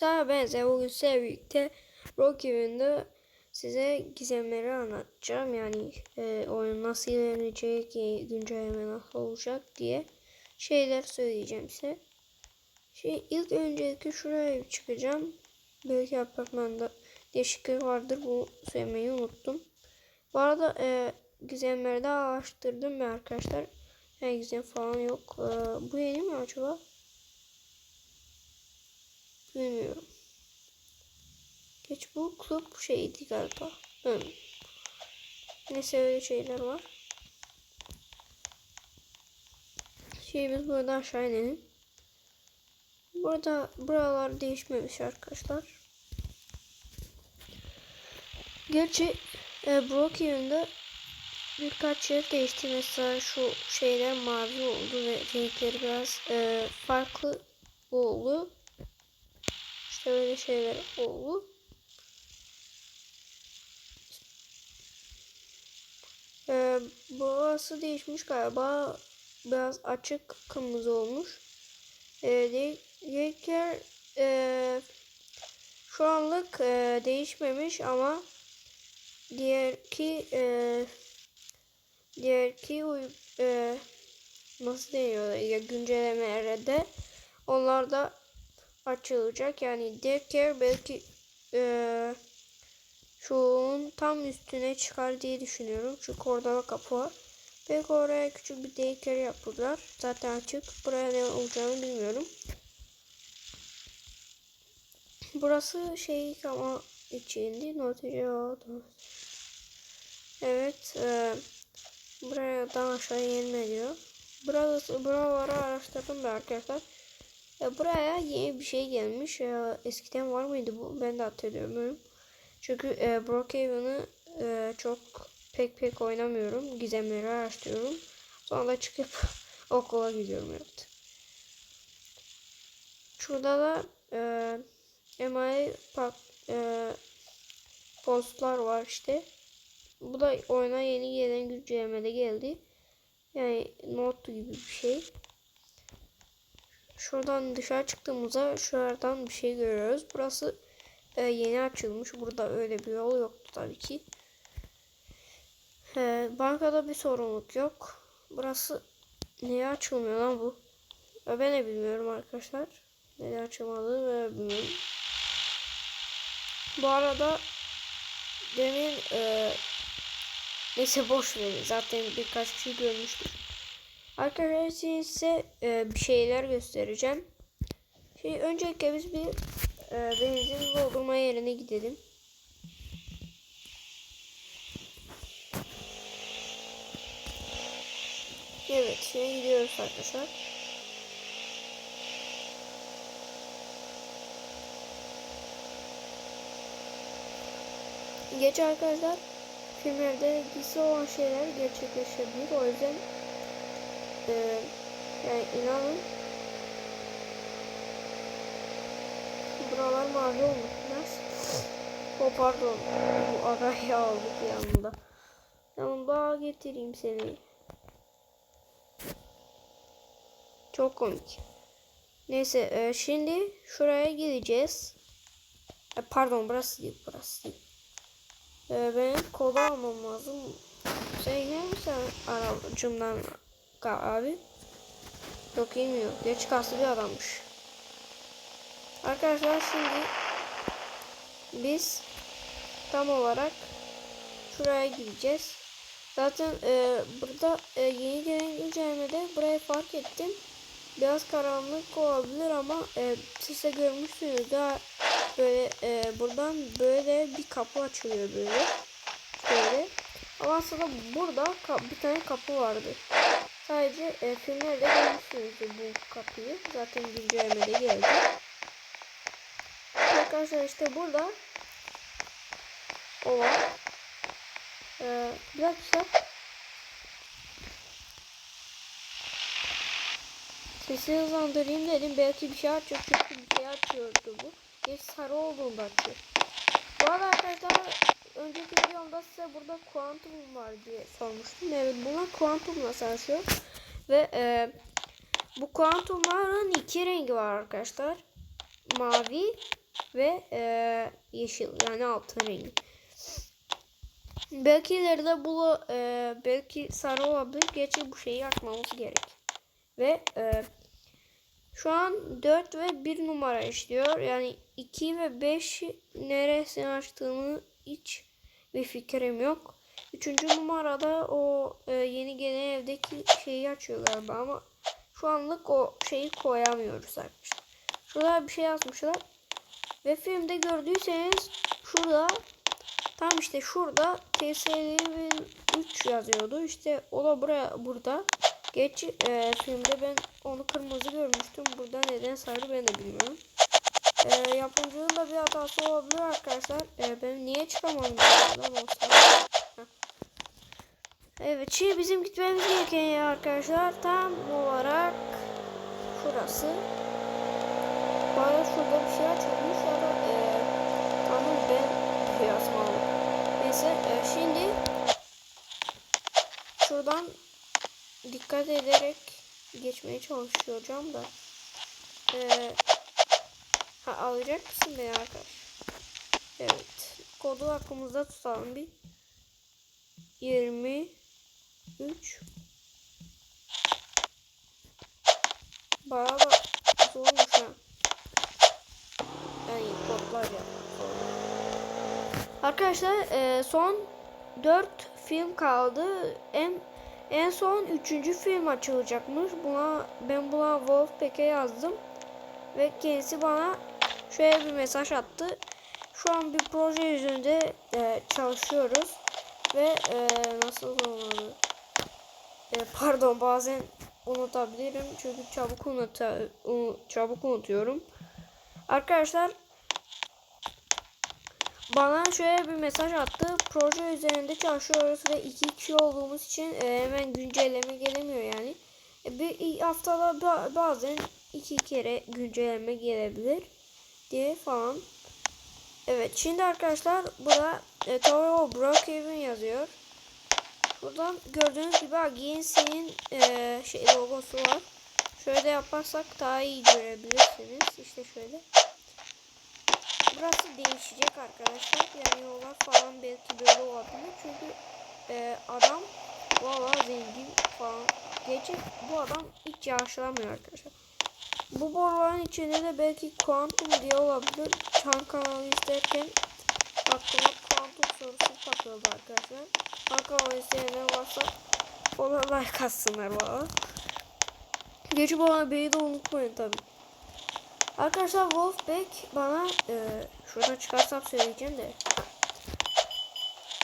Sana benzer bugün sizlerle birlikte Rocky oyunda size gizemleri anlatacağım. Yani e, oyun nasıl ilerleyecek, güncelleme nasıl olacak diye şeyler söyleyeceğim size. Şey, ilk öncelikle şuraya çıkacağım. Belki apartmanda değişiklik vardır. Bu söylemeyi unuttum. Bu arada e, gizemleri de araştırdım ben arkadaşlar. Yani gizem falan yok. E, bu yeni mi acaba? Bilmiyorum. Geç bu kulüp şeydi galiba. Hı. Neyse öyle şeyler var. Şey biz burada aşağı inelim. Burada buralar değişmemiş arkadaşlar. Gerçi e, Brock yerinde birkaç yer değişti. Mesela şu şeyler mavi oldu ve renkleri biraz e, farklı oldu. İşte öyle şeyler oldu. Ee, burası değişmiş galiba. Biraz açık kırmızı olmuş. Ee, diğer e, şu anlık e, değişmemiş ama diğer ki e, diğer ki e, nasıl deniyor ya güncellemelerde onlar da açılacak. Yani daycare belki e, şunun tam üstüne çıkar diye düşünüyorum. Çünkü orada da kapı var. Belki oraya küçük bir daycare yapırlar. Zaten açık. Buraya ne olacağını bilmiyorum. Burası şey ama içindi. Notice Evet. E, buradan aşağı inme diyor. Burası, buraları araştırdım ben arkadaşlar. Ya buraya yeni bir şey gelmiş. Ya, eskiden var mıydı bu? Ben de hatırlıyorum. Çünkü e, Brookhaven'ı e, çok pek pek oynamıyorum. Gizemleri araştırıyorum. Sonra da çıkıp okula gidiyorum evet. Şurada da e, MI park, e, postlar var işte. Bu da oyuna yeni gelen güncellemede geldi. Yani not gibi bir şey. Şuradan dışarı çıktığımızda şuradan bir şey görüyoruz. Burası e, yeni açılmış. Burada öyle bir yol yoktu tabii ki. E, bankada bir sorunluk yok. Burası niye açılmıyor lan bu? E, ben de bilmiyorum arkadaşlar. Neden açılmadı bilmiyorum. Bu arada demin e, neyse boş verin. Zaten birkaç kişi görmüştür. Arkadaşlar size e, bir şeyler göstereceğim. Şey, öncelikle biz bir e, benzin doldurma yerine gidelim. Evet şimdi gidiyoruz arkadaşlar. Geç arkadaşlar filmlerde gizli olan şeyler gerçekleşebilir. O yüzden ee, yani inanın buralar mavi olmuş biraz. O pardon bu arayı aldık yanında. Yanımda getireyim seni. Çok komik. Neyse e, şimdi şuraya gideceğiz. E, pardon burası değil burası değil. E, benim kola almam lazım. İner misin aracımdan abi. Yok inmiyor. Geç kaslı bir adammış. Arkadaşlar şimdi biz tam olarak şuraya gideceğiz. Zaten e, burada e, yeni gelen güncellemede burayı fark ettim. Biraz karanlık olabilir ama e, siz de görmüşsünüz daha böyle e, buradan böyle bir kapı açılıyor böyle. Böyle. Ama aslında burada bir tane kapı vardı. Sadece e, filmlerde görmüşsünüzdür bu kapıyı. Zaten güncellemede geldi. Arkadaşlar işte burada o var. Ee, bir dakika. Sesi hızlandırayım dedim. Belki bir şey açıyor. Çünkü bir şey açıyordu bu. Geç sarı olduğunda açıyor. Bu arada arkadaşlar önceki videomda size burada kuantum var diye sormuştum. Evet bunlar kuantumla savaşıyor. Ve e, bu kuantumların iki rengi var arkadaşlar. Mavi ve e, yeşil yani altın rengi. Belki ileride bu e, belki sarı olabilir. Gerçi bu şeyi açmamız gerek. Ve e, şu an 4 ve 1 numara işliyor. Yani 2 ve 5 neresini açtığını hiç bir fikrim yok. Üçüncü numarada o e, yeni gelen evdeki şeyi açıyor galiba ama şu anlık o şeyi koyamıyoruz arkadaşlar. Şurada bir şey yazmışlar. Ve filmde gördüyseniz şurada tam işte şurada TSL 3 yazıyordu. İşte o da buraya burada. Geç e, filmde ben onu kırmızı görmüştüm. Burada neden sarı ben de bilmiyorum. E, yapımcının da bir hatası olabilir arkadaşlar. E, ben niye çıkamadım. Evet şimdi bizim gitmemiz gereken yer arkadaşlar tam olarak şurası. Arada şurada bir şey açılmış ya da e, tamam ben biraz mal. Neyse e, şimdi şuradan dikkat ederek geçmeye çalışacağım da. E, ha alacak mısın beni arkadaş? Evet. Kodu aklımızda tutalım bir. 23 Bayağı da zormuş ha. Yani kodlar zor. Arkadaşlar e, son 4 film kaldı. En en son 3. film açılacakmış. Buna ben buna Wolfpack'e yazdım ve kendisi bana şöyle bir mesaj attı. Şu an bir proje yüzünde e, çalışıyoruz ve e, nasıl olmalı? E, pardon bazen unutabilirim çünkü çabuk unut çabuk unutuyorum. Arkadaşlar bana şöyle bir mesaj attı. Proje üzerinde çalışıyoruz ve iki kişi olduğumuz için e, hemen güncelleme gelemiyor yani. E, bir haftada ba bazen iki kere güncelleme gelebilir diye falan. Evet şimdi arkadaşlar burada e, Tower Brookhaven yazıyor. Buradan gördüğünüz gibi Agency'nin e, şey logosu var. Şöyle yaparsak daha iyi görebilirsiniz. İşte şöyle. Burası değişecek arkadaşlar. Yani yollar falan belki böyle olabilir. Çünkü e, adam valla zengin falan. Gerçi bu adam hiç yaşlanmıyor arkadaşlar. Bu boruların içinde de belki kuantum diye olabilir. Çan kanalı izlerken aklıma kuantum sorusu takıldı arkadaşlar. Çan kanalı izleyenler varsa ona like atsınlar valla. Geçip bana beyi de unutmayın tabi. Arkadaşlar Wolfpack bana e, şurada çıkarsam söyleyeceğim de.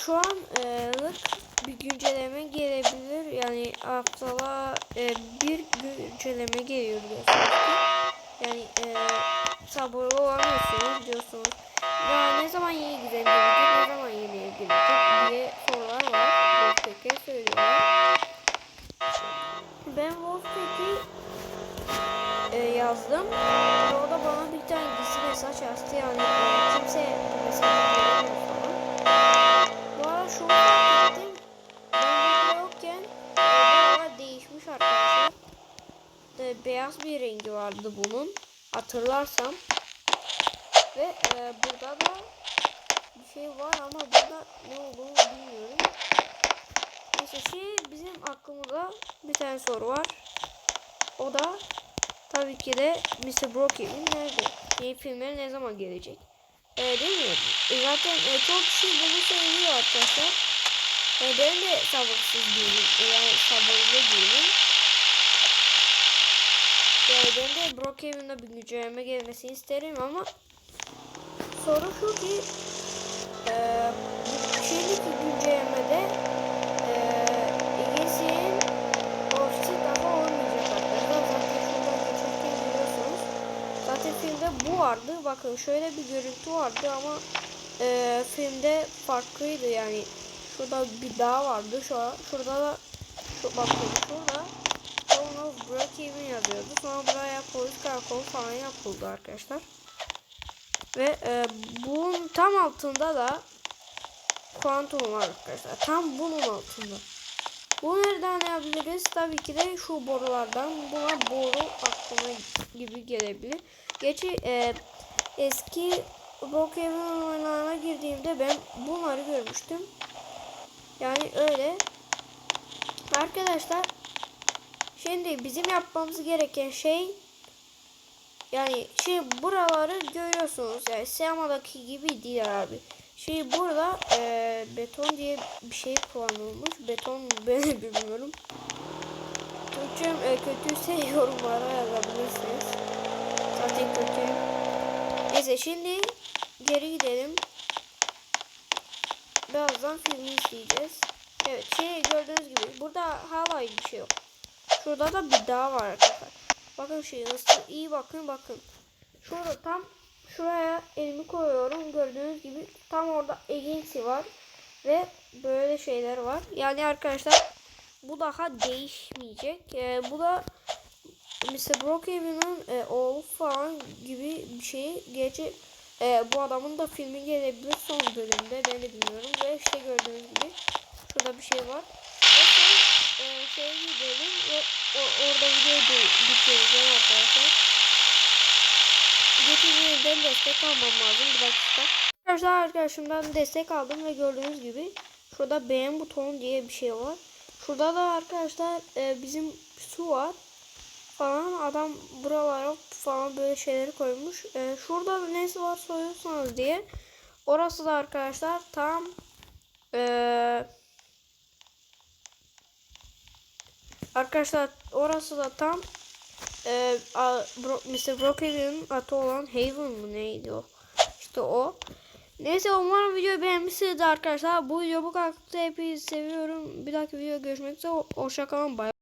Şu an e, bir güncelleme gelebilir. Yani haftada e, bir güncelleme geliyor diyorsunuz ki. Yani e, sabırlı olamıyorsunuz diyorsunuz. Ya ne zaman yeni güzel gelecek, ne zaman yeni gelecek diye sorular var. Wolfpack'e söylüyorlar. Ben Wolfpack'i e, yazdım. O da bana bir tane gizli mesaj yazdı. Yani e, kimse bu mesajı E, beyaz bir rengi vardı bunun. Hatırlarsam. Ve e, burada da bir şey var ama burada ne olduğunu bilmiyorum. Neyse şey bizim aklımızda bir tane soru var. O da tabii ki de Mr. Brookhaven nerede? Yeni filmler ne zaman gelecek? Ee, değil mi? E, zaten e, çok kişi bunu söylüyor arkadaşlar. E, ben de sabırsız değilim. E, yani sabırlı değilim. Yani ben de Brookhaven'da bir güncelleme gelmesini isterim ama soru şu ki e, şimdiki güncellemede e, Ege'sin ofisi daha olmayacak arkadaşlar. Zaten bu vardı. Bakın şöyle bir görüntü vardı ama e, filmde farklıydı yani. Şurada bir dağ vardı. Şu şurada da şu, bakın şurada 2000 yazıyordu. Sonra buraya polis karakolu falan yapıldı arkadaşlar. Ve e, bunun tam altında da kuantum var arkadaşlar. Tam bunun altında. Bu nereden yapabiliriz? Tabii ki de şu borulardan. Buna boru aklıma gibi gelebilir. Geçi e, eski Pokemon oyunlarına girdiğimde ben bunları görmüştüm. Yani öyle. Arkadaşlar şimdi bizim yapmamız gereken şey yani şimdi buraları görüyorsunuz. Yani sinemadaki gibi değil abi. Şimdi burada eee, beton diye bir şey kullanılmış. Beton ben bilmiyorum. Türkçem e, kötüyse yorumlara yazabilirsiniz. Zaten kötü. Neyse şimdi geri gidelim. Birazdan filmi izleyeceğiz. Evet şey gördüğünüz gibi burada hala bir şey yok. Şurada da bir dağ var arkadaşlar. Bakın şey nasıl iyi bakın bakın. Şurada tam şuraya elimi koyuyorum. Gördüğünüz gibi tam orada agency var. Ve böyle şeyler var. Yani arkadaşlar bu daha değişmeyecek. Ee, bu da Mr. Brookhaven'ın e, oğlu falan gibi bir şey. Gerçi e, bu adamın da filmi gelebilir son bölümde. Ben de bilmiyorum. Ve işte gördüğünüz gibi şurada bir şey var. E, şeye gidelim ve o, orada videoyu bi- bitireceğim arkadaşlar. Getirdiğimden destek almam lazım. Bir dakika. Arkadaşlar arkadaşımdan destek aldım ve gördüğünüz gibi şurada beğen butonu diye bir şey var. Şurada da arkadaşlar e, bizim su var falan adam buralara falan böyle şeyleri koymuş. E, şurada nesi var soruyorsanız diye. Orası da arkadaşlar tam e, arkadaşlar orası da tam e, a, Bro, Mr. Brookhaven'ın atı olan Haven mı neydi o? İşte o. Neyse umarım videoyu beğenmişsinizdir arkadaşlar. Bu video bu kadar. Hepinizi seviyorum. Bir dahaki video görüşmek üzere. Hoşçakalın. Bay